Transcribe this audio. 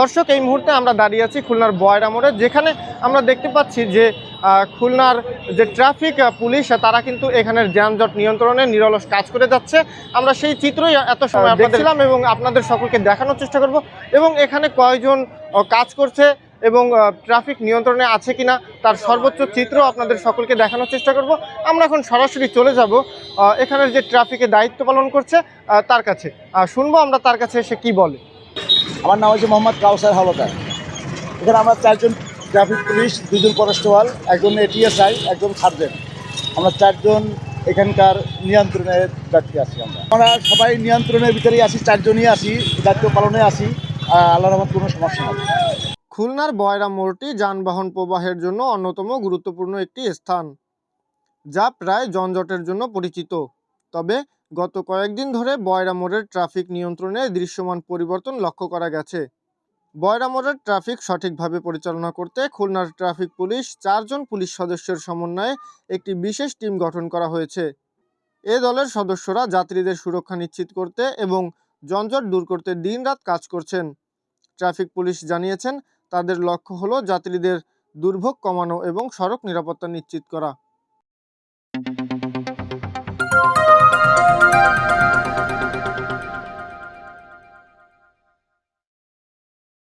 দর্শক এই মুহূর্তে আমরা দাঁড়িয়ে আছি খুলনার বয়রা মোড়ে যেখানে আমরা দেখতে পাচ্ছি যে খুলনার যে ট্রাফিক পুলিশ তারা কিন্তু এখানের যানজট নিয়ন্ত্রণে নিরলস কাজ করে যাচ্ছে। আমরা সেই চিত্রই এত সময় দেখছিলাম এবং আপনাদের সকলকে দেখানোর চেষ্টা করব। এবং এখানে কয়জন কাজ করছে এবং ট্রাফিক নিয়ন্ত্রণে আছে কিনা তার সর্বোচ্চ চিত্র আপনাদের সকলকে দেখানোর চেষ্টা করব। আমরা এখন সরাসরি চলে যাব এখানের যে ট্রাফিকে দায়িত্ব পালন করছে তার কাছে। শুনব আমরা তার কাছে সে কি বলে। আমার নাম হচ্ছে মোহাম্মদ কাউসার হলদার। এখানে আমরা চারজন ট্রাফিক পুলিশ দুজন কনস্টেবল একজন এটিএসআই একজন সার্জেন্ট আমরা চারজন এখানকার নিয়ন্ত্রণের দায়িত্বে আছি আমরা। আমরা সবাই নিয়ন্ত্রণের ভিতরেই আছি চারজনই আসি দায়িত্ব পালনে আসি আহ, আল্লাহর রহমত কোনো সমস্যা নেই। খুলনার বয়রা মোড়টি যানবাহন প্রবাহের জন্য অন্যতম গুরুত্বপূর্ণ একটি স্থান যা প্রায় যানজটের জন্য পরিচিত। তবে গত কয়েকদিন ধরে বয়রা মোড়ের ট্রাফিক নিয়ন্ত্রণে দৃশ্যমান পরিবর্তন লক্ষ্য করা গেছে। বয়রা মোড়ের ট্রাফিক সঠিকভাবে পরিচালনা করতে খুলনার ট্রাফিক পুলিশ চারজন পুলিশ সদস্যের সমন্বয়ে একটি বিশেষ টিম গঠন করা হয়েছে। এ দলের সদস্যরা যাত্রীদের সুরক্ষা নিশ্চিত করতে এবং যানজট দূর করতে দিনরাত কাজ করছেন। ট্রাফিক পুলিশ জানিয়েছেন, তাদের লক্ষ্য হলো যাত্রীদের দুর্ভোগ কমানো এবং সড়ক নিরাপত্তা নিশ্চিত করা।